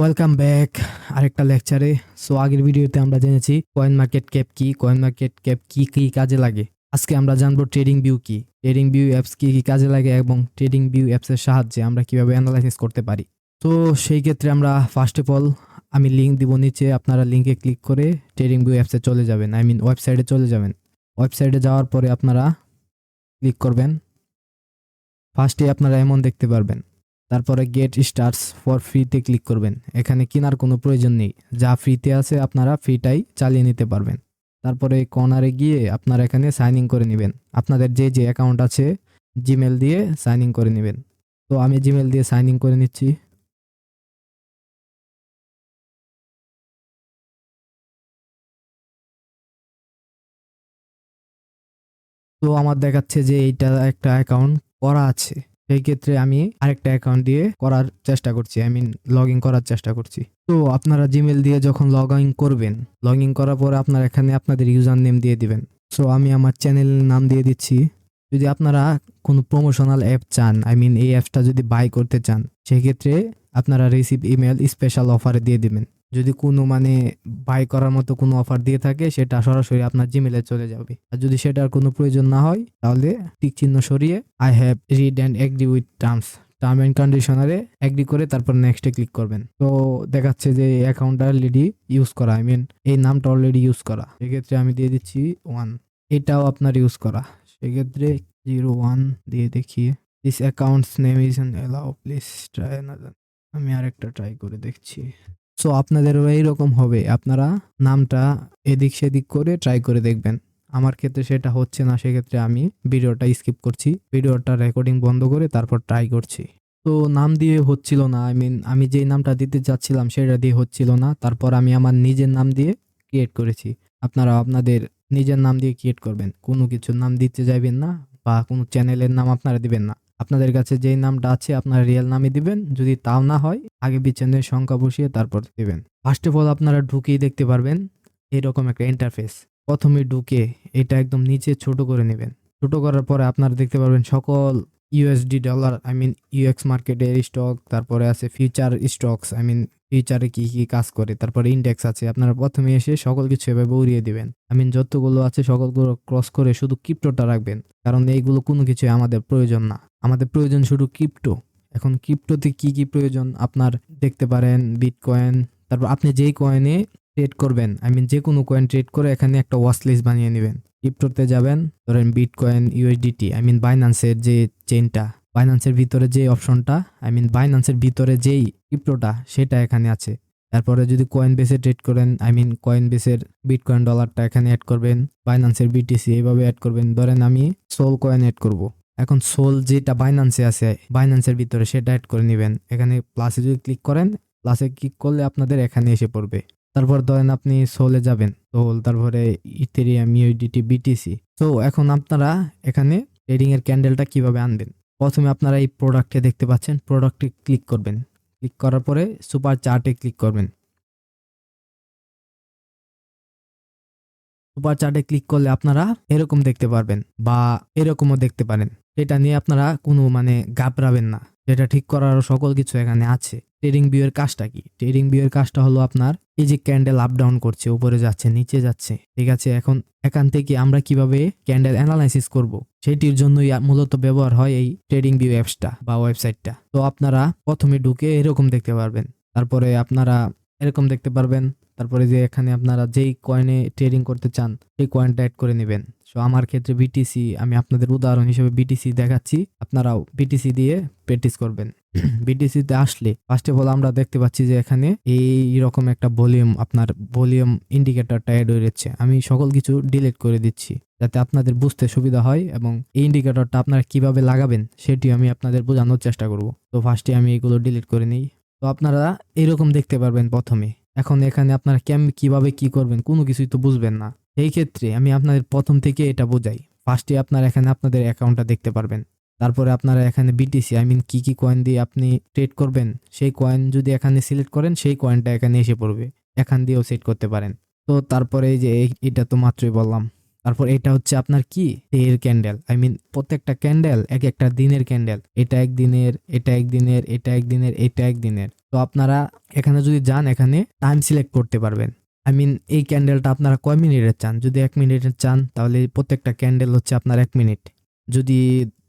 Welcome back আরেকটা লেকচারে so আগের ভিডিওতে আমরা জেনেছি কয়েন মার্কেট ক্যাপ কি কয়েন মার্কেট ক্যাপ কি কি কাজে লাগে। আজকে আমরা জানব ট্রেডিং ভিউ কি। ট্রেডিং ভিউ অ্যাপস কি কি কাজে লাগে এবং ট্রেডিং ভিউ অ্যাপসের সাহায্যে আমরা কীভাবে অ্যানালাইসিস করতে পারি। তো সেই ক্ষেত্রে আমরা ফার্স্ট অফ অল আমি লিঙ্ক দিব নিচে, আপনারা লিঙ্কে ক্লিক করে ট্রেডিং ভিউ অ্যাপসে চলে যাবেন। আই মিন ওয়েবসাইটে চলে যাবেন। ওয়েবসাইটে যাওয়ার পরে আপনারা ক্লিক করবেন। ফার্স্টে আপনারা এমন দেখতে পারবেন। তারপরে গেট স্টার্টস ফর ফ্রিতে ক্লিক করবেন। এখানে কেনার কোনো প্রয়োজন নেই। যা ফ্রিতে আছে, আপনারা ফ্রিটাই চালিয়ে নিতে পারবেন। তারপরে কর্নারে গিয়ে আপনারা এখানে সাইন ইন করে নেবেন। আপনাদের যে যে অ্যাকাউন্ট আছে জিমেল দিয়ে সাইন ইন করে নেবেন। তো আমি জিমেল দিয়ে সাইন ইন করে নিচ্ছি। তো আমার দেখাচ্ছে যে এইটা একটা অ্যাকাউন্ট করা আছে। সেই ক্ষেত্রে আমি আরেকটা অ্যাকাউন্ট দিয়ে করার চেষ্টা করছি আই মিন লগ ইন করার চেষ্টা করছি। তো আপনারা জিমেল দিয়ে যখন লগ ইন করবেন লগ ইন করার পরে আপনারা এখানে আপনাদের ইউজার নেম দিয়ে দিবেন। সো আমি আমার চ্যানেল নাম দিয়ে দিচ্ছি। যদি আপনারা কোনো প্রমোশনাল অ্যাপ চান আই মিন এই অ্যাপসটা যদি বাই করতে চান সেক্ষেত্রে আপনারা রিসিভ ইমেল স্পেশাল অফারে দিয়ে দিবেন। যদি কোনো মানে বাই করার মতো কোনো অফার দিয়ে থাকে, সেটা সরাসরি আপনার জিমেলে চলে যাবে। আর যদি সেটার কোনো প্রয়োজন না হয়, তাহলে টিক চিহ্ন সরিয়ে I have read and agree with terms term and কন্ডিশনারে অ্যাগ্রি করে তারপর নেক্সটে ক্লিক করবেন। তো দেখাচ্ছে যে অ্যাকাউন্টটা অলরেডি ইউজ করা আই মিন এই নামটা অলরেডি ইউজ করা। সেক্ষেত্রে আমি দিয়ে দিচ্ছি ওয়ান এটাও আপনার ইউজ করা। সেক্ষেত্রে জিরো ওয়ান দিয়ে দেখি। This accounts name is allow please try আমি আরেকটা ট্রাই করে দেখছি। সো আপনাদেরও এইরকম হবে। আপনারা নামটা এদিক সেদিক করে ট্রাই করে দেখবেন। আমার ক্ষেত্রে সেটা হচ্ছে না, সেক্ষেত্রে আমি ভিডিওটা স্কিপ করছি। ভিডিওটা রেকর্ডিং বন্ধ করে তারপর ট্রাই করছি। তো, নাম দিয়ে হচ্ছিল না। আই মিন আমি যেই নামটা দিতে যাচ্ছিলাম সেটা দিয়ে হচ্ছিল না। তারপর আমি আমার নিজের নাম দিয়ে ক্রিয়েট করেছি। আপনারা আপনাদের নিজের নাম দিয়ে ক্রিয়েট করবেন। কোনো কিছুর নাম দিতে যাইবেন না বা কোনো চ্যানেলের নাম আপনারা দিবেন না। আপনাদের কাছে যেই নামটা আছে আপনারা রিয়েল নামই দিবেন, যদি তাও না হয়, আগে বিচ্ছেদের সংখ্যা বসিয়ে তারপর দিবেন। ফার্স্ট অফ অল আপনারা ঢুকেই দেখতে পারবেন এরকম একটা ইন্টারফেস প্রথমে ঢুকে এটা একদম নিচে ছোট করে নেবেন। ছোট করার পরে আপনারা দেখতে পারবেন সকল USD dollar I mean UX মার্কেটের স্টক তারপরে আছে ফিউচার স্টকস আই মিন ফিউচারে কি কি কাজ করে? তারপর ইন্ডেক্স আছে, আপনারা প্রথমে এসে সকল কিছু এভাবে উড়িয়ে দিবেন। আই মিন যতগুলো আছে সকলগুলো ক্রস করে শুধু ক্রিপ্টোটা রাখবেন। কারণ এইগুলো কোনো কিছু আমাদের প্রয়োজন না। আমাদের প্রয়োজন শুধু ক্রিপ্টো এখন ক্রিপ্টোতে কি কি প্রয়োজন? আপনার দেখতে পারেন বিটকয়েন তারপর আপনি যেই কয়েনে ট্রেড করবেন আই মিন যে কোনো কয়েন ট্রেড করে এখানে একটা ওয়াচ লিস্ট বানিয়ে নেবেন। ক্রিপ্টোতে যাবেন, ধরেন বিটকয়েন ইউএসডিটি আই মিন বাইন্যান্সের যে চেনটা বাইন্যান্সের ভিতরে যে অপশনটা আই মিন বাইন্যান্সের ভিতরে যেই ক্রিপ্টোটা সেটা এখানে আছে। তারপরে যদি কয়েন বেসে ট্রেড করেন আই মিন কয়েন বেসের বিট কয়েন ডলারটা এখানে অ্যাড করবেন বাইন্যান্সের বিটিসি এইভাবে অ্যাড করবেন। ধরেন আমি সোল কয়েন অ্যাড করব। এখন সোল যেটা বাইন্যান্সে আছে বাইন্যান্সের ভিতরে সেটা অ্যাড করে নেবেন। এখানে প্লাসে যদি ক্লিক করেন প্লাসে ক্লিক করলে আপনাদের এখানে এসে পড়বে। তারপর ধরেন আপনি সোলে যাবেন। সোল তারপরে ইথেরিয়াম ইউডিটি বিটিসি তো এখন আপনারা এখানে ট্রেডিং এর ক্যান্ডেলটা কীভাবে আনবেন? প্রথমে আপনারা এই প্রোডাক্টে দেখতে পাচ্ছেন। প্রোডাক্টে ক্লিক করবেন। ক্লিক করার পরে সুপার চার্টে ক্লিক করবেন। সুপার চার্টে ক্লিক করলে আপনারা এরকম দেখতে পারবেন বা এরকমও দেখতে পারেন। এটা নিয়ে আপনারা কোনো মানে ঘাবড়াবেন না। এটা ঠিক করার সকল কিছু এখানে আছে। ট্রেডিং ভিউ এর কাজটা কি? ট্রেডিং ভিউ এর কাজটা হলো আপনার এই যে ক্যান্ডেল আপ ডাউন করছে, উপরে যাচ্ছে, নিচে যাচ্ছে, ঠিক আছে? এখন এখান থেকে আমরা কীভাবে ক্যান্ডেল অ্যানালাইসিস করব? সেটির জন্যই মূলত ব্যবহার হয় এই ট্রেডিং ভিউ অ্যাপসটা বা ওয়েবসাইটটা তো আপনারা প্রথমে ঢুকে এরকম দেখতে পারবেন। তারপরে আপনারা এরকম দেখতে পারবেন। তারপরে যে এখানে আপনারা যেই কয়েনে ট্রেডিং করতে চান, সেই কয়েনটা অ্যাড করে নেবেন। সো আমার ক্ষেত্রে বিটিসি আমি আপনাদের উদাহরণ হিসেবে বিটিসি দেখাচ্ছি। আপনারাও বিটিসি দিয়ে প্র্যাকটিস করবেন। বিটিসিতে আসলে ফার্স্ট অফ অল আমরা দেখতে পাচ্ছি যে এখানে এই রকম একটা ভলিউম আপনার ভলিউম ইন্ডিকেটরটা অ্যাড হয়ে যাচ্ছে। আমি সকল কিছু ডিলিট করে দিচ্ছি যাতে আপনাদের বুঝতে সুবিধা হয় এবং এই ইন্ডিকেটরটা আপনারা কীভাবে লাগাবেন সেটি আমি আপনাদের বোঝানোর চেষ্টা করব। তো ফার্স্টে আমি এগুলো ডিলিট করে নিই। তো আপনারা এরকম দেখতে পারবেন প্রথমে। এখন এখানে আপনারা কেম, কীভাবে কি করবেন কোনো কিছুই তো বুঝবেন না। এই ক্ষেত্রে আমি আপনাদের প্রথম থেকে এটা বোঝাই। ফার্স্টে আপনারা এখানে আপনাদের অ্যাকাউন্টটা দেখতে পারবেন। তারপরে আপনারা এখানে বিটিসি আই মিন কী কি কয়েন দিয়ে আপনি ট্রেড করবেন, সেই কয়েন যদি এখানে সিলেক্ট করেন, সেই কয়েনটা এখানে এসে পড়বে। এখান দিয়েও সেট করতে পারেন। তো তারপরে এই যে এটা তো মাত্রই বললাম। তারপর এটা হচ্ছে আপনার কি? এর ক্যান্ডেল আই মিন প্রত্যেকটা ক্যান্ডেল এক একটা দিনের ক্যান্ডেল এটা এক দিনের, এটা এক দিনের, এটা এক দিনের, এটা এক দিনের। তো আপনারা এখানে যদি যান, এখানে টাইম সিলেক্ট করতে পারবেন। আই মিন এই ক্যান্ডেলটা আপনারা কয় মিনিটের চান? যদি এক মিনিটের চান, তাহলে প্রত্যেকটা ক্যান্ডেল হচ্ছে আপনার এক মিনিট। যদি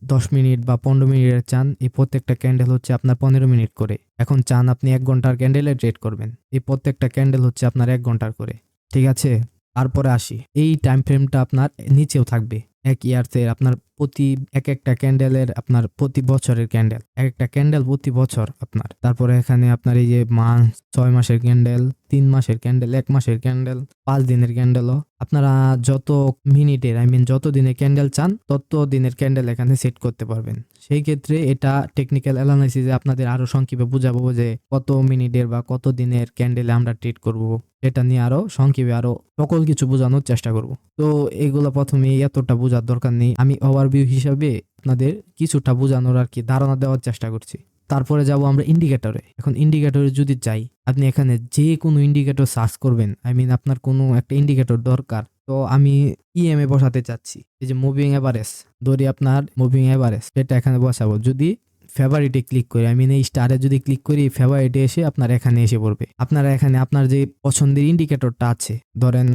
দশ মিনিট বা পনেরো মিনিটের চান, এই প্রত্যেকটা ক্যান্ডেল হচ্ছে আপনার পনেরো মিনিট করে। এখন চান আপনি এক ঘণ্টার ক্যান্ডেলে ট্রেড করবেন। এই প্রত্যেকটা ক্যান্ডেল হচ্ছে আপনার এক ঘণ্টার করে। ঠিক আছে? তারপরে আসি। এই টাইম ফ্রেমটা আপনার নিচেও থাকবে। এক ইয়ার্সের আপনার প্রতি এক একটা ক্যান্ডেলের আপনার প্রতি বছরের ক্যান্ডেল। এক একটা ক্যান্ডেল প্রতি বছর আপনার। তারপরে এখানে আপনার এই যে মাস, ছয় মাসের ক্যান্ডেল, তিন মাসের ক্যান্ডেল, এক মাসের ক্যান্ডেল, পাঁচ দিনের ক্যান্ডেলও। আপনারা যত মিনিটের আই মিন যত দিনের ক্যান্ডেল চান, তত দিনের ক্যান্ডেল এখানে সেট করতে পারবেন। সেই ক্ষেত্রে এটা টেকনিক্যাল অ্যানালাইসিসে আপনাদের আরও সংক্ষেপে বুঝাবো যে কত মিনিটের বা কত দিনের ক্যান্ডেলে আমরা ট্রিট করব। এটা নিয়ে আরও সংক্ষেপে আরও সকল কিছু বোঝানোর চেষ্টা করব। তো এগুলো প্রথমে এতটা বোঝার দরকার নেই। আমি ওভারভিউ হিসাবে আপনাদের কিছুটা বোঝানোর আর কি ধারণা দেওয়ার চেষ্টা করছি। তারপরে যাব আমরা ইন্ডিকেটরে এখন ইন্ডিকেটরে যদি চাই আপনি এখানে যে কোনো ইন্ডিকেটর সার্চ করবেন আই মিন আপনার কোনো একটা ইন্ডিকেটর দরকার, তো আমি ইএমএ বসাতে চাচ্ছি। এই যে মুভিং এভারেজ ধরি আপনার মুভিং এভারেজ সেটা এখানে বসাবো। যদি ফেভারিটে ক্লিক করি আই মিন এই স্টারে যদি ক্লিক করি ফেভারিটে এসে আপনার এখানে এসে পড়বে। আপনারা এখানে আপনার যে পছন্দের ইন্ডিকেটরটা আছে, ধরেন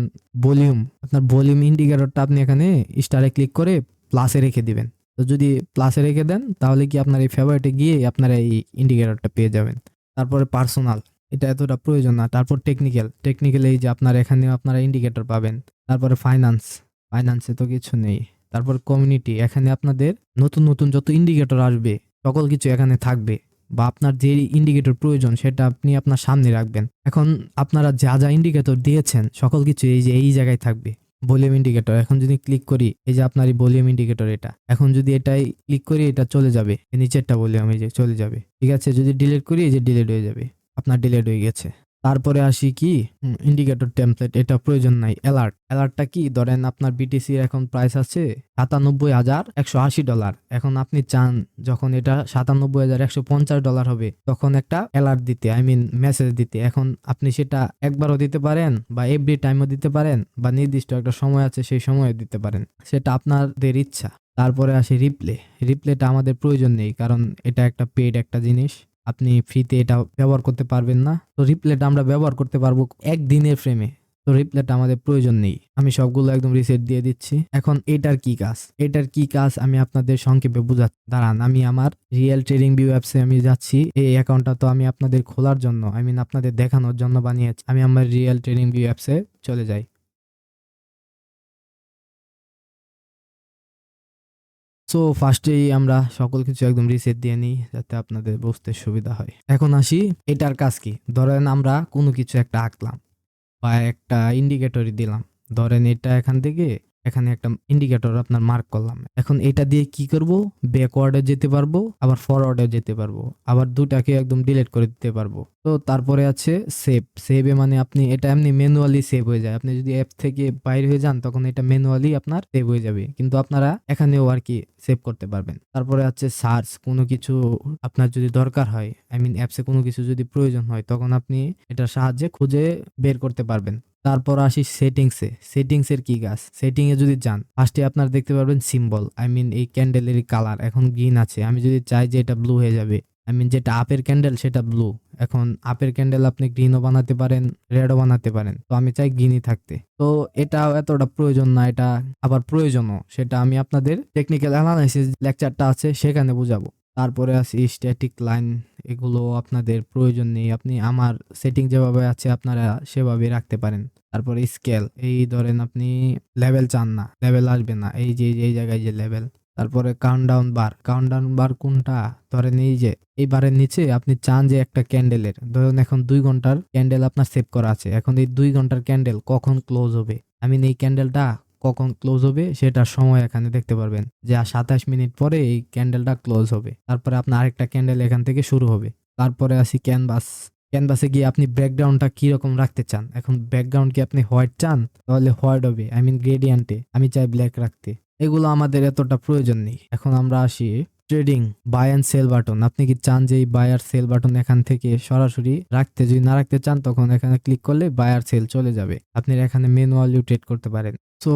ভলিউম আপনার ভলিউম ইন্ডিকেটরটা আপনি এখানে স্টারে ক্লিক করে প্লাসে রেখে দিবেন। তো যদি প্লাসে রেখে দেন, তাহলে কি আপনার এই ফেভারিটে গিয়ে আপনারা এই ইন্ডিকেটরটা পেয়ে যাবেন। তারপরে পার্সোনাল এটা এতটা প্রয়োজন না। তারপর টেকনিক্যাল টেকনিক্যাল এই যে আপনার এখানে আপনারা ইন্ডিকেটর পাবেন। তারপরে ফাইন্যান্স ফাইন্যান্সে তো কিছু নেই। তারপর কমিউনিটি এখানে আপনাদের নতুন নতুন যত ইন্ডিকেটর আসবে, সকল কিছু এখানে থাকবে। বা আপনার যে ইন্ডিকেটর প্রয়োজন, সেটা আপনি আপনার সামনে রাখবেন। এখন আপনারা যা যা ইন্ডিকেটর দিয়েছেন, সকল কিছু এই যে, এই জায়গায় থাকবে। Volume indicator. এখন যদি ক্লিক করি, এই যে আপনার এই ভলিউম ইন্ডিকেটর এটা। এখন যদি এটাই ক্লিক করি, এটা চলে যাবে। নিচেরটা ভলিউম, এই যে চলে যাবে। ঠিক আছে? যদি ডিলিট করি, এই যে ডিলিট হয়ে যাবে। আপনার ডিলিট হয়ে গেছে। তারপরে আসি কি? ইন্ডিকেটর টেমপ্লেট এটা প্রয়োজন নাই। অ্যালার্ট অ্যালার্টটা কি? ধরেন আপনার বিটিসি এখন প্রাইস আছে সাতানব্বই হাজার একশো আশি ডলার। এখন আপনি চান যখন এটা সাতানব্বই হাজার একশো পঞ্চাশ ডলার হবে তখন একটা অ্যালার্ট দিতে আই মিন মেসেজ দিতে। এখন আপনি সেটা একবারও দিতে পারেন বা এভরি টাইমও দিতে পারেন বা নির্দিষ্ট একটা সময় আছে সেই সময়ে দিতে পারেন। সেটা আপনাদের ইচ্ছা। তারপরে আসে রিপ্লে রিপ্লেটা আমাদের প্রয়োজন নেই কারণ এটা একটা পেড একটা জিনিস। আপনি ফ্রিতে এটা ব্যবহার করতে পারবেন না। তো রিপ্লেট আমরা ব্যবহার করতে পারব একদিনের ফ্রেমে তো রিপ্লেটা আমাদের প্রয়োজন নেই। আমি সবগুলো একদম রিসেট দিয়ে দিচ্ছি। এখন এটার কি কাজ? এটার কি কাজ? আমি আপনাদের সংক্ষেপে বুঝাচ্ছি দাঁড়ান, আমি আমার রিয়েল ট্রেডিং ভিউ অ্যাপসে আমি যাচ্ছি। এই অ্যাকাউন্টটা তো আমি আপনাদের খোলার জন্য আই মিন আপনাদের দেখানোর জন্য বানিয়েছি। আমি আমার রিয়েল ট্রেডিং ভিউ অ্যাপসে চলে যাই। সো ফার্স্টেই আমরা সকল কিছু একদম রিসেট দিয়ে নিই যাতে আপনাদের বুঝতে সুবিধা হয়। এখন আসি, এটার কাজ কি? ধরেন আমরা কোনো কিছু একটা আঁকলাম বা একটা ইন্ডিকেটরি দিলাম। ধরেন এটা এখান থেকে এখানে একটা ইন্ডিকেটর আপনার মার্ক করলাম। এখন এটা দিয়ে কি করব? ব্যাকওয়ার্ডে যেতে পারব, আবার ফরওয়ার্ডে যেতে পারব, আবার দুটাকে একদম ডিলিট করে দিতে পারব। তো তারপরে আছে সেভ সেভে মানে আপনি এটা এমনি ম্যানুয়ালি সেভ হয়ে যায়। আপনি যদি অ্যাপ থেকে বাইরে হয়ে যান, তখন এটা ম্যানুয়ালি আপনার সেভ হয়ে যাবে। কিন্তু আপনারা এখানেও আর কি সেভ করতে পারবেন। তারপরে আছে সার্চ কোনো কিছু আপনার যদি দরকার হয় আই মিন অ্যাপসে কোনো কিছু যদি প্রয়োজন হয়, তখন আপনি এটার সাহায্যে খুঁজে বের করতে পারবেন। তারপর আসি সেটিংসে সেটিংসের কি কাজ সেটিং এ যদি যান ফার্স্টে আপনার দেখতে পারবেন সিম্বল আই মিন এই ক্যান্ডেলের কালার এখন গ্রিন আছে। আমি যদি চাই যে এটা ব্লু হয়ে যাবে আই মিন যেটা আপের ক্যান্ডেল সেটা ব্লু এখন আপের ক্যান্ডেল আপনি গ্রিনও বানাতে পারেন রেডও বানাতে পারেন। তো আমি চাই গ্রিনই থাকতে। তো এটা এতটা প্রয়োজন না, এটা আবার প্রয়োজনও। সেটা আমি আপনাদের টেকনিক্যাল অ্যানালাইসিস লেকচারটা আছে, সেখানে বুঝাবো। তারপরে আছে স্ট্যাটিক লাইন এগুলো আপনাদের প্রয়োজন নেই। আপনি আমার সেটিং যেভাবে আছে, আপনারা সেভাবে রাখতে পারেন। তারপরে স্কেল এই ধরেন আপনি লেভেল চান না লেভেল আসবে না। এই যে, এই জায়গায় যে লেভেল তারপরে কাউন্টডাউন বার কাউন্টডাউন বার কোনটা? ধরেন এই যে, এই বারের নিচে আপনি চান যে একটা ক্যান্ডেলের ধরুন এখন দুই ঘণ্টার ক্যান্ডেল আপনার সেভ করা আছে। এখন এই দুই ঘণ্টার ক্যান্ডেল কখন ক্লোজ হবে? আই মিন এই ক্যান্ডেলটা কখন ক্লোজ হবে সেটার সময় এখানে দেখতে পারবেন। যে সাতাশ মিনিট পরে এই ক্যান্ডেলটা ক্লোজ হবে। তারপরে আপনার আরেকটা ক্যান্ডেল এখান থেকে শুরু হবে। তারপরে আসি ক্যানভাস ক্যানভাসে গিয়ে আপনি ব্যাকগ্রাউন্ডটা কীরকম রাখতে চান? এখন ব্যাকগ্রাউন্ড কি আপনি হোয়াইট চান? তাহলে হোয়াইট হবে। আই মিন গ্রেডিয়ান্টে আমি চাই ব্ল্যাক রাখতে। এগুলো আমাদের এতটা প্রয়োজন নেই। এখন আমরা আসি trading buy and sell button আপনি কি চান যে এই বায়ার সেল বাটন এখান থেকে সরাসরি রাখতে? যদি না রাখতে চান, তখন এখানে ক্লিক করলে বায়ার সেল চলে যাবে। আপনি এখানে ম্যানুয়ালিও ট্রেড করতে পারেন। So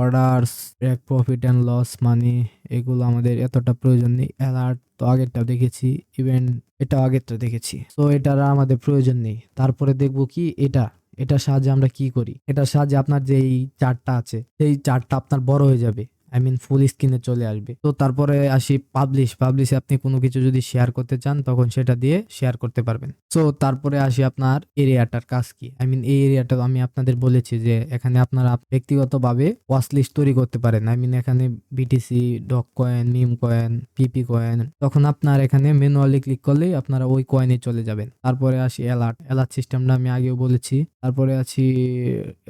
orders track profit and loss money এগুলো আমাদের এতটা প্রয়োজন নেই। অ্যালার্ট তো আগেরটা দেখেছি ইভেন এটা আগেরটা দেখেছি। সো এটার আমাদের প্রয়োজন নেই। তারপরে দেখব কি, এটা, এটার সাহায্যে আমরা কি করি? এটার সাহায্যে আপনার যেই এই চার্টটা আছে, সেই চারটা আপনার বড় হয়ে যাবে। আই মিন ফুল স্ক্রিনে চলে আসবে। তো তারপরে আসি পাবলিশ পাবলিশে আপনি কোনো কিছু যদি শেয়ার করতে চান, তখন সেটা দিয়ে শেয়ার করতে পারবেন। সো তারপরে আসি আপনার এরিয়াটার কাজ কি? আই মিন এই এরিয়াটা আমি আপনাদের বলেছি যে, এখানে আপনারা ব্যক্তিগতভাবে ওয়াচ লিস্ট তৈরি করতে পারেন। আই মিন এখানে BTC dog coin meme coin PP coin তখন আপনার এখানে ম্যানুয়ালি ক্লিক করলেই আপনারা ওই কয়েনে চলে যাবেন। তারপরে আসি অ্যালার্ট অ্যালার্ট সিস্টেমটা আমি আগেও বলেছি। তারপরে আছি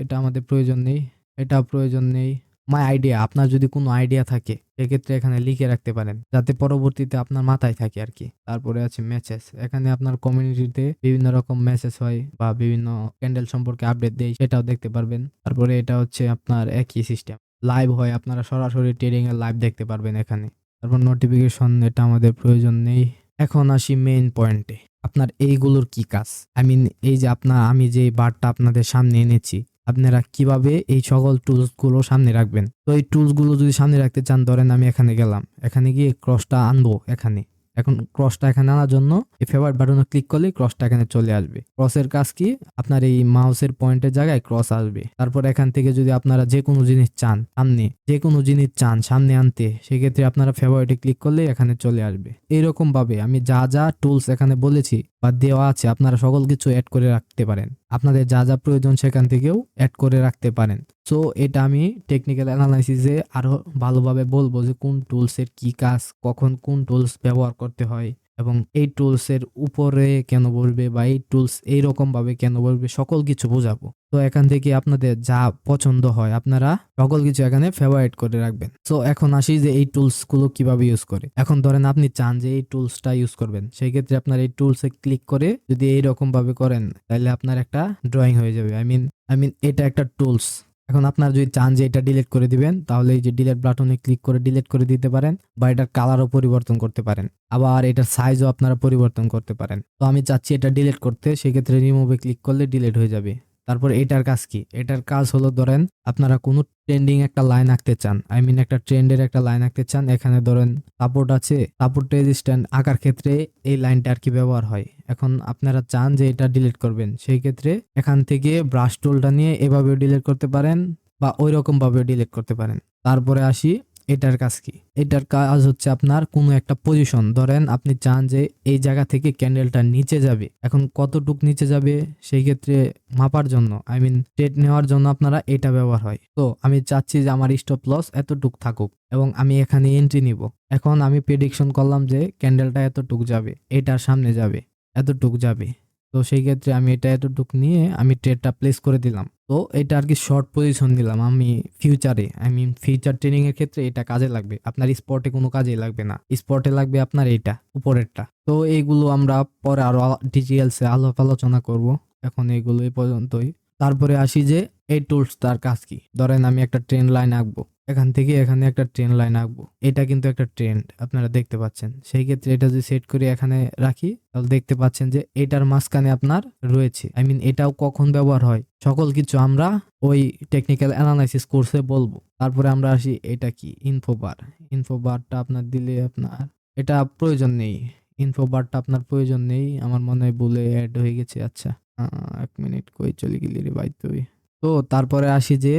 এটা আমাদের প্রয়োজন নেই। এটা প্রয়োজন নেই। মাই আইডিয়া আপনার যদি কোনো আইডিয়া থাকে সেক্ষেত্রে এখানে লিখে রাখতে পারেন, যাতে পরবর্তীতে আপনার মাথায় থাকে আর কি। তারপরে আছে মেসেজ এখানে আপনার কমিউনিটিতে বিভিন্ন রকম মেসেজ হয় বা বিভিন্ন ক্যান্ডেল সম্পর্কে আপডেট দেয়, সেটাও দেখতে পারবেন। তারপরে এটা হচ্ছে আপনার একই সিস্টেম লাইভ হয়, আপনারা সরাসরি ট্রেডিং এর লাইভ দেখতে পারবেন এখানে। তারপর নোটিফিকেশন এটা আমাদের প্রয়োজন নেই। এখন আসি মেইন পয়েন্টে আপনার এইগুলোর কি কাজ? আই মিন এই যে আপনার, আমি যে বারটা আপনাদের সামনে এনেছি আপনারা কীভাবে এই সকল টুলসগুলো সামনে রাখবেন? তো এই টুলসগুলো যদি সামনে রাখতে চান, ধরেন আমি এখানে গেলাম। এখানে গিয়ে ক্রসটা আনব এখানে। এখন ক্রসটা এখানে আনার জন্য এই ফেভারিট বাটনে ক্লিক করলে ক্রসটা এখানে চলে আসবে। ক্রসের কাজ কি? আপনার এই মাউসের পয়েন্টের জায়গায় ক্রস আসবে। তারপর এখান থেকে যদি আপনারা যে কোনো জিনিস চান, সামনে যে কোনো জিনিস চান সামনে আনতে, সেক্ষেত্রে আপনারা ফেভারিটে ক্লিক করলে এখানে চলে আসবে। এইরকম ভাবে আমি যা যা টুলস এখানে বলেছি বা দেওয়া আছে, আপনারা সকল কিছু অ্যাড করে রাখতে পারেন। আপনাদের যা যা প্রয়োজন সেখান থেকেও অ্যাড করে রাখতে পারেন। সো এটা আমি টেকনিক্যাল অ্যানালাইসিসে আরও ভালোভাবে বলব যে কোন টুলসের কি কাজ, কখন কোন টুলস ব্যবহার করতে হয়। এবং এই টুলসের উপরে কেন বলবে বা এই টুলস এইরকম ভাবে কেন বলবে সকল কিছু বোঝাবো। তো এখান থেকে আপনাদের যা পছন্দ হয় আপনারা সকল কিছু এখানে ফেভারিট করে রাখবেন। সো এখন আসি যে এই টুলসগুলো কীভাবে ইউজ করে। এখন ধরেন আপনি চান যে এই টুলসটা ইউজ করবেন। সেই ক্ষেত্রে আপনার এই টুলসে ক্লিক করে যদি এইরকম ভাবে করেন, তাহলে আপনার একটা ড্রয়িং হয়ে যাবে। আই মিন আই মিন এটা একটা টুলস এখন আপনারা যদি চান যে এটা ডিলিট করে দিবেন, তাহলে এই যে ডিলিট বাটনে ক্লিক করে ডিলিট করে দিতে পারেন বা এটার কালারও পরিবর্তন করতে পারেন। আবার এটার সাইজও আপনারা পরিবর্তন করতে পারেন। তো আমি চাচ্ছি এটা ডিলিট করতে, সেক্ষেত্রে রিমুভে ক্লিক করলে ডিলিট হয়ে যাবে। তারপর এটার কাজ কি? এটার কাজ হলো ধরেন আপনারা কোনো ট্রেন্ডিং একটা লাইন আঁকতে চান। আই মিন একটা ট্রেন্ডের একটা লাইন আঁকতে চান। এখানে ধরেন সাপোর্ট আছে। সাপোর্ট রেজিস্ট্যান্ট আঁকার ক্ষেত্রে এই লাইনটা আর কি ব্যবহার হয়। এখন আপনারা চান যে এটা ডিলিট করবেন। সেই ক্ষেত্রে এখান থেকে ব্রাশ টুলটা নিয়ে এভাবেও ডিলিট করতে পারেন বা ওই রকম ভাবেও ডিলিট করতে পারেন। তারপরে আসি এটার কাজ কি? এটার কাজ হচ্ছে আপনার কোনো একটা পজিশন ধরেন আপনি চান যে এই জায়গা থেকে ক্যান্ডেলটা নিচে যাবে। এখন কতটুক নিচে যাবে সেই ক্ষেত্রে মাপার জন্য আই মিন ট্রেড নেওয়ার জন্য আপনারা এটা ব্যবহার হয়। তো আমি চাচ্ছি যে আমার স্টপ লস এতটুক থাকুক এবং আমি এখানে এন্ট্রি নিব। এখন আমি প্রেডিকশন করলাম যে ক্যান্ডেলটা এতটুক যাবে, এটার সামনে যাবে, এতটুক যাবে। তো সেই ক্ষেত্রে আমি এটা এতটুক নিয়ে আমি ট্রেডটা প্লেস করে দিলাম। তো এটা আর কি শর্ট পজিশন দিলাম আমি ফিউচারে আই মিন ফিউচার ট্রেনিং এর ক্ষেত্রে এটা কাজে লাগবে। আপনার স্পটে কোনো কাজে লাগবে না। স্পটে লাগবে আপনার এটা উপরেরটা। তো এইগুলো আমরা পরে আরও ডিটেলসে আলাপ আলোচনা করব। এখন এগুলো পর্যন্তই। তারপরে আসি যে, এই টুলস তার কাজ কি? ধরেন আমি একটা ট্রেন লাইন আঁকবো। এখান থেকে এখানে একটা ট্রেন লাইন আঁকবো। এটা কিন্তু একটা ট্রেন্ড আপনারা দেখতে পাচ্ছেন। সেই ক্ষেত্রে এটা যদি সেট করে এখানে রাখি, তাহলে দেখতে পাচ্ছেন যে, এটার মাঝখানে আপনার রয়েছে। আই মিন এটাও কখন ব্যবহার হয়? সকল কিছু আমরা ওই টেকনিক্যাল অ্যানালাইসিস কোর্সে বলব। তারপরে আমরা আসি, এটা কি? ইনফোবার ইনফোবারটা আপনার দিলে আপনার, এটা প্রয়োজন নেই। ইনফোবারটা আপনার প্রয়োজন নেই। আমার মনে হয় বলে অ্যাড হয়ে গেছে আচ্ছা। এক মিনিট কই চলে গেলি রে ভাই তুই। তো তারপরে আসি যে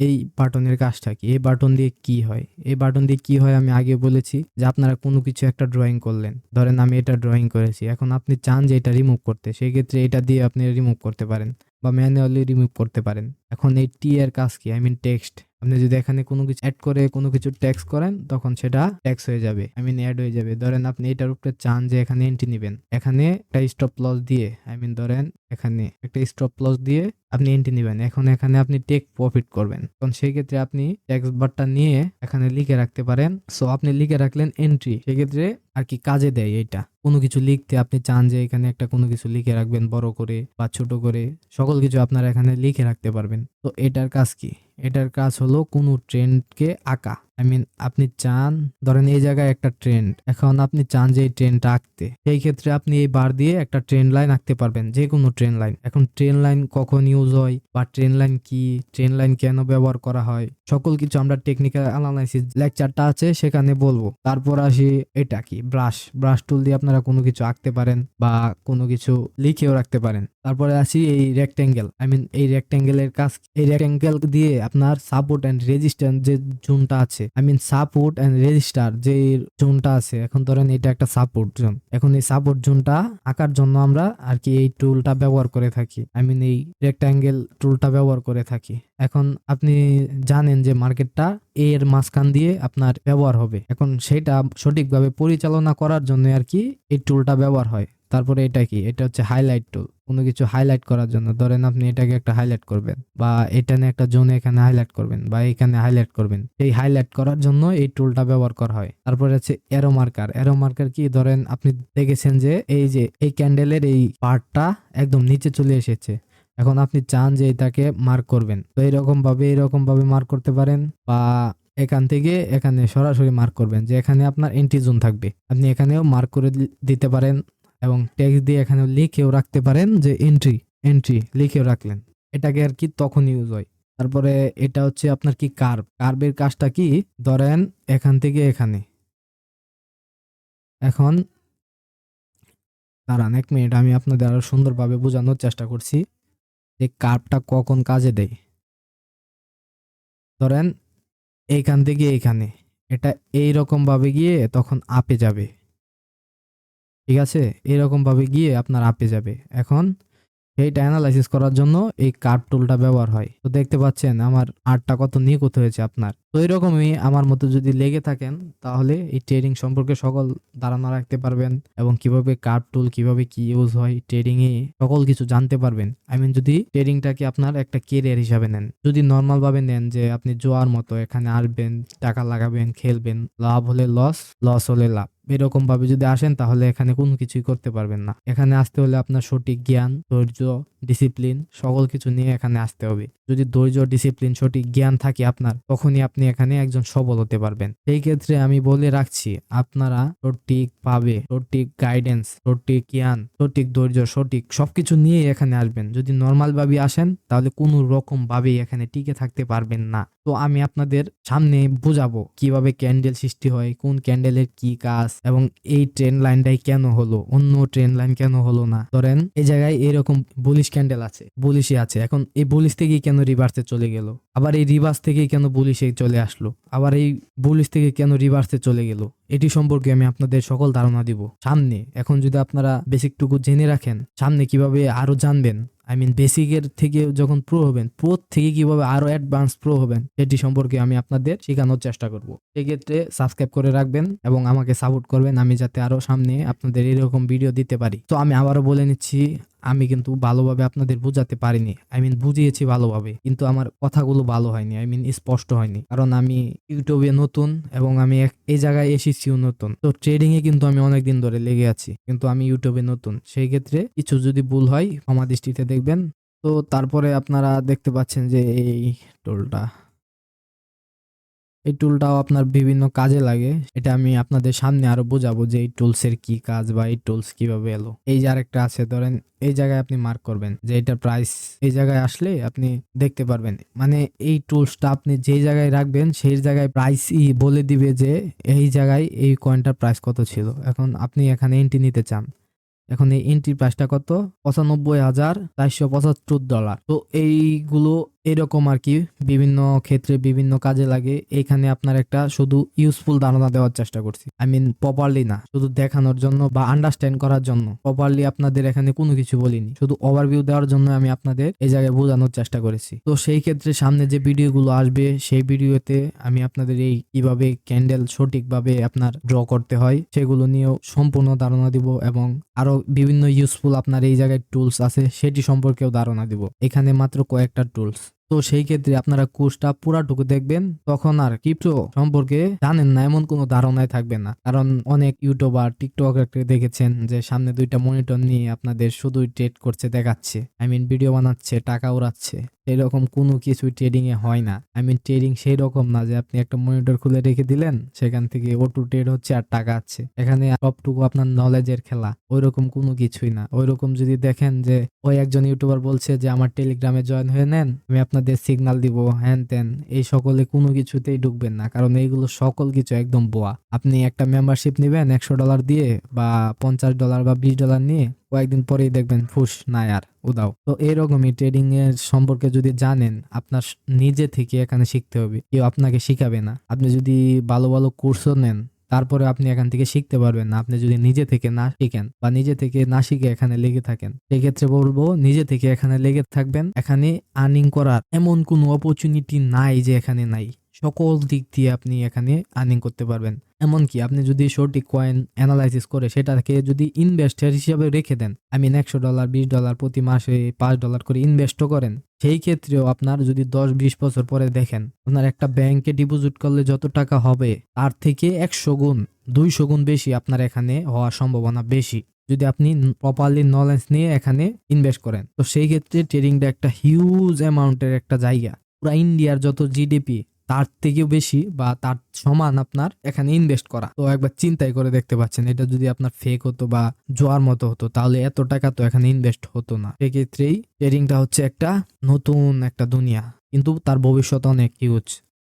এই বাটনের কাজটা কি? এই বাটন দিয়ে কি হয়? এই বাটন দিয়ে কি হয় আমি আগে বলেছি যে আপনারা কোনো কিছু একটা ড্রয়িং করলেন। ধরেন আমি এটা ড্রয়িং করেছি। এখন আপনি চান যে এটা রিমুভ করতে। সেই ক্ষেত্রে এটা দিয়ে আপনি রিমুভ করতে পারেন বা ম্যানুয়ালি রিমুভ করতে পারেন। এখন এই টি এর কাজ কি? আই মিন টেক্সট আপনি যদি এখানে কোনো কিছু অ্যাড করে, কোনো কিছু ট্যাক্স করেন, তখন সেটা ট্যাক্স হয়ে যাবে। আই মিন অ্যাড হয়ে যাবে। ধরেন আপনি এটার উপরে চান যে এখানে এন্ট্রি নেবেন। এখানে একটা স্টপ লস দিয়ে আই মিন ধরেন এখানে একটা স্টপ লস দিয়ে আপনি এন্ট্রি নেবেন। এখন এখানে আপনি টেক প্রফিট করবেন। তখন সেই ক্ষেত্রে আপনি ট্যাক্স বারটা নিয়ে এখানে লিখে রাখতে পারেন। সো আপনি লিখে রাখলেন এন্ট্রি সেক্ষেত্রে আর কি কাজে দেয় এটা কোনো কিছু লিখতে আপনি চান যে এখানে একটা কোনো কিছু লিখে রাখবেন বড় করে বা ছোট করে। সকল কিছু আপনারা এখানে লিখে রাখতে পারবেন। তো, এটার কাজ কি? এটার কাজ হলো কোনো ট্রেন্ডকে আঁকা। আই মিন আপনি চান, ধরেন এই জায়গায় একটা ট্রেন্ড, এখন আপনি চান যে এই ট্রেনটা আঁকতে। সেই ক্ষেত্রে আপনি এই বার দিয়ে একটা ট্রেন লাইন আঁকতে পারবেন যে কোনো ট্রেন লাইন। এখন ট্রেন লাইন কখন ইউজ হয় বা ট্রেন লাইন কি, ট্রেন লাইন কেন ব্যবহার করা হয়, সকল কিছু আমরা টেকনিক্যাল অ্যানালাইসিস লেকচারটা আছে, সেখানে বলব। তারপর আসি এটা কি ব্রাশ ব্রাশ টুল দিয়ে আপনারা কোনো কিছু আঁকতে পারেন বা কোনো কিছু লিখেও রাখতে পারেন। তারপরে আসি এই রেক্টেঙ্গেল আই মিন এই রেক্টেঙ্গেলের কাজ, এই রেক্টেঙ্গেল দিয়ে আপনার সাপোর্ট অ্যান্ড রেজিস্ট্যান্স যে জোনটা আছে I mean support and register যে জোনটা আছে, এখন ধরেন এটা একটা সাপোর্ট জোন। এখন এই সাপোর্ট জোনটা আঁকার জন্য আমরা আর কি এই টুলটা ব্যবহার করে থাকি। আই মিন এই রেক্টাঙ্গেল টুলটা ব্যবহার করে থাকি। এখন আপনি জানেন যে মার্কেটটা এর মাঝখান দিয়ে আপনার ব্যবহার হবে। এখন সেটা সঠিকভাবে পরিচালনা করার জন্য আর কি এই টুলটা ব্যবহার হয়। তারপরে এটা কি? এটা হচ্ছে হাইলাইট টুল কোনো কিছু হাইলাইট করার জন্য ধরেন আপনি এটাকে একটা হাইলাইট করবেন বা এটা নিয়ে একটা জোনে এখানে হাইলাইট করবেন বা এখানে হাইলাইট করবেন। এই হাইলাইট করার জন্য এই টুলটা ব্যবহার করা হয়। তারপরে আছে এরো মার্কার এরো মার্কার কি? ধরেন আপনি দেখেছেন যে এই যে এই ক্যান্ডেলের এই পার্টটা একদম নিচে চলে এসেছে। এখন আপনি চান যে এটাকে মার্ক করবেন। তো এরকম ভাবে এরকম ভাবে মার্ক করতে পারেন বা এখান থেকে এখানে সরাসরি মার্ক করবেন যে এখানে আপনার এন্ট্রি জোন থাকবে। আপনি এখানেও মার্ক করে দিতে পারেন। এবং টেক্সট দিয়ে এখানে লিখেও রাখতে পারেন যে এন্ট্রি এন্ট্রি লিখেও রাখলেন। এটাকে আর কি তখন ইউজ হয়। তারপরে এটা হচ্ছে আপনার কি কার্ভ কার্ভের কাজটা কি? ধরেন এখান থেকে এখানে। এখন দাঁড়ান এক মিনিট আমি আপনাদের আরও সুন্দরভাবে বোঝানোর চেষ্টা করছি যে কার্ভটা কখন কাজে দেয়। ধরেন এইখান থেকে এইখানে। এটা এইরকম ভাবে গিয়ে তখন আপে যাবে। ঠিক আছে? এরকম ভাবে গিয়ে আপনার আপে যাবে। এখন এইটা অ্যানালাইসিস করার জন্য এই কার্ভ টুলটা ব্যবহার হয়। তো দেখতে পাচ্ছেন আমার আর্টটা কত নিখুঁত হয়েছে আপনার। তো এরকমই আমার মতো যদি লেগে থাকেন, তাহলে এই ট্রেডিং সম্পর্কে সকল ধারণা রাখতে পারবেন এবং কীভাবে কার্ভ টুল কীভাবে কি ইউজ হয় ট্রেডিং এ সকল কিছু জানতে পারবেন। আই মিন যদি ট্রেডিংটাকে আপনার একটা কেরিয়ার হিসাবে নেন। যদি নর্মাল ভাবে নেন যে আপনি জোয়ার মতো এখানে আসবেন, টাকা লাগাবেন, খেলবেন, লাভ হলে লস লস হলে লাভ। এরকম ভাবে যদি আসেন, তাহলে এখানে কোনো কিছুই করতে পারবেন না। এখানে আসতে হলে আপনার সঠিক জ্ঞান, ধৈর্য ডিসিপ্লিন সকল কিছু নিয়ে এখানে আসতে হবে। যদি ধৈর্য ডিসিপ্লিন সঠিক জ্ঞান থাকে আপনার, তখনই আপনি এখানে একজন সবল হতে পারবেন। সেই ক্ষেত্রে আমি বলে রাখছি, আপনারা সঠিক ভাবে, সঠিক গাইডেন্স সঠিক জ্ঞান, সঠিক ধৈর্য, সঠিক সবকিছু নিয়ে এখানে আসবেন। যদি নর্মাল ভাবে আসেন, তাহলে কোনো রকম ভাবেই এখানে টিকে থাকতে পারবেন না। তো আমি আপনাদের সামনে বোঝাবো, কীভাবে ক্যান্ডেল সৃষ্টি হয়, কোন ক্যান্ডেলের কি কাজ এবং এই ট্রেন লাইনটাই কেন হলো? অন্য ট্রেন লাইন কেন হলো না? ধরেন, এই জায়গায় এরকম বুলিশ ক্যান্ডেল আছে বুলিশই আছে। এখন এই বুলিশ থেকেই কেন রিভার্সে চলে গেল? আবার এই রিভার্স থেকেই কেন বুলিশে চলে আসলো? আবার এই বুলিশ থেকে কেন রিভার্সে চলে গেল? এটি সম্পর্কে আমি আপনাদের সকল ধারণা দিব। সামনে, এখন যদি আপনারা বেসিকটুকু জেনে রাখেন, সামনে কীভাবে আরও জানবেন আই মিন বেসিকের থেকে যখন প্রো হবেন প্রো থেকে কীভাবে আরও অ্যাডভান্স প্রো হবেন এটি সম্পর্কে আমি আপনাদের শেখানোর চেষ্টা করব। সেক্ষেত্রে সাবস্ক্রাইব করে রাখবেন এবং আমাকে সাপোর্ট করবেন, আমি যাতে আরও সামনে আপনাদের এরকম ভিডিও দিতে পারি। তো আমি আবারও বলে নিচ্ছি আমি কিন্তু ভালোভাবে আপনাদের বোঝাতে পারিনি। আই মিন বুঝিয়েছি ভালোভাবে, কিন্তু আমার কথাগুলো ভালো হয়নি। আই মিন স্পষ্ট হয়নি। কারণ আমি ইউটিউবে নতুন এবং আমি এই জায়গায় এসেছিও নতুন। তো ট্রেডিং এ কিন্তু আমি অনেকদিন ধরে লেগে আছি, কিন্তু আমি ইউটিউবে নতুন। সেই ক্ষেত্রে কিছু যদি ভুল হয়, ক্ষমা দৃষ্টিতে দেখবেন। তো তারপরে আপনারা দেখতে পাচ্ছেন যে এই টোলটা এই টুলটাও আপনার বিভিন্ন কাজে লাগে। এটা আমি আপনাদের সামনে আরও বোঝাবো যে এই টুলস এর কি কাজ বা এই টুলস কীভাবে এলো। এই যে আরেকটা আছে, ধরেন এই জায়গায় আপনি মার্ক করবেন যে এটা প্রাইস এই জায়গায় আসলে আপনি দেখতে পারবেন। মানে এই টুলসটা আপনি যেই জায়গায় রাখবেন, সেই জায়গায় প্রাইস ই বলে দিবে যে এই জায়গায় এই কয়েনটার প্রাইস কত ছিল। এখন আপনি এখানে এন্ট্রি নিতে চান। এখন এই এন্ট্রি প্রাইসটা কত? পঁচানব্বই হাজার চারশো পঁচাত্তর ডলার তো এইগুলো এরকম আর কি বিভিন্ন ক্ষেত্রে বিভিন্ন কাজে লাগে। এখানে আপনার একটা শুধু ইউজফুল ধারণা দেওয়ার চেষ্টা করছি। আই মিন প্রপারলি না। শুধু দেখানোর জন্য বা আন্ডারস্ট্যান্ড করার জন্য। প্রপারলি আপনাদের এখানে কোনো কিছু বলিনি। শুধু ওভারভিউ দেওয়ার জন্য আমি আপনাদের এই জায়গায় বোঝানোর চেষ্টা করেছি। তো সেই ক্ষেত্রে সামনে যে ভিডিওগুলো আসবে, সেই ভিডিওতে আমি আপনাদের এই কীভাবে ক্যান্ডেল সঠিকভাবে আপনার ড্র করতে হয়, সেগুলো নিয়েও সম্পূর্ণ ধারণা দিব এবং আরও বিভিন্ন ইউজফুল আপনার এই জায়গায় টুলস আছে, সেটি সম্পর্কেও ধারণা দিব। এখানে মাত্র কয়েকটা টুলস তো সেই ক্ষেত্রে আপনারা কোর্সটা পুরাটুকু দেখবেন। তখন আর ক্রিপ্টো সম্পর্কে জানেন না, এমন কোনো ধারণায় থাকবে না। কারণ অনেক ইউটিউবার টিকটক দেখেছেন যে সামনে দুইটা মনিটর নিয়ে আপনাদের শুধুই ট্রেড করছে, দেখাচ্ছে। আই মিন ভিডিও বানাচ্ছে, টাকা উড়াচ্ছে। এরকম কোনো কিছু এ হয় না। আই মিন ট্রেডিং সেই রকম না যে আপনি একটা মনিটর খুলে রেখে দিলেন, সেখান থেকে ওটু ট্রেড হচ্ছে আর টাকা আছে। এখানে সবটুকু আপনার নলেজের খেলা ওই রকম কোনো কিছুই না। ওই রকম যদি দেখেন যে ওই একজন ইউটিউবার বলছে যে, আমার টেলিগ্রামে জয়েন হয়ে নেন, আমি আপনাদের সিগন্যাল দিব, হ্যান ত্যান, এই সকলে কোনো কিছুতেই ঢুকবেন না, কারণ এইগুলো সকল কিছু একদম বোয়া। আপনি একটা মেম্বারশিপ নেবেন একশো ডলার দিয়ে বা পঞ্চাশ ডলার বা বিশ ডলার নিয়ে, কয়েকদিন পরেই দেখবেন ফুস নাই আর, উদাও। তো এরকমই ট্রেডিং এর সম্পর্কে যদি জানেন, আপনার নিজে থেকে এখানে শিখতে হবে, কেউ আপনাকে শিখাবে না। আপনি যদি ভালো ভালো কোর্সও নেন তারপরে আপনি এখান থেকে শিখতে পারবেন না। আপনি যদি নিজে থেকে না শিখেন বা নিজে থেকে না শিখে এখানে লেগে থাকেন, সেক্ষেত্রে বলব নিজে থেকে এখানে লেগে থাকবেন। এখানে আর্নিং করার এমন কোনো অপরচুনিটি নাই যে এখানে নাই। সকল দিক দিয়ে আপনি এখানে আর্নিং করতে পারবেন। এমনকি আপনি যদি সঠিক কয়েন অ্যানালাইসিস করে সেটাকে যদি ইনভেস্টার হিসাবে রেখে দেন আই মিন একশো ডলার বিশ ডলার প্রতি মাসে পাঁচ ডলার করে ইনভেস্টও করেন সেই ক্ষেত্রেও আপনার যদি দশ বিশ বছর পরে দেখেন, আপনার একটা ব্যাংকে ডিপোজিট করলে যত টাকা হবে, তার থেকে একশো গুণ, দুইশো গুণ বেশি আপনার এখানে হওয়ার সম্ভাবনা বেশি। যদি আপনি প্রপারলি নলেজ নিয়ে এখানে ইনভেস্ট করেন, তো সেই ক্ষেত্রে ট্রেডিংটা একটা হিউজ অ্যামাউন্টের একটা জায়গা। পুরা ইন্ডিয়ার যত জিডিপি তার থেকেও বেশি বা তার সমান আপনার এখানে ইনভেস্ট করা। তো একবার চিন্তাই করে দেখতে পাচ্ছেন, এটা যদি আপনার ফেক হতো বা জোয়ার মতো হতো, তাহলে এত টাকা তো এখানে ইনভেস্ট হতো না। সেক্ষেত্রেই ট্রেডিংটা হচ্ছে একটা নতুন একটা দুনিয়া, কিন্তু তার ভবিষ্যৎ অনেক হিউজ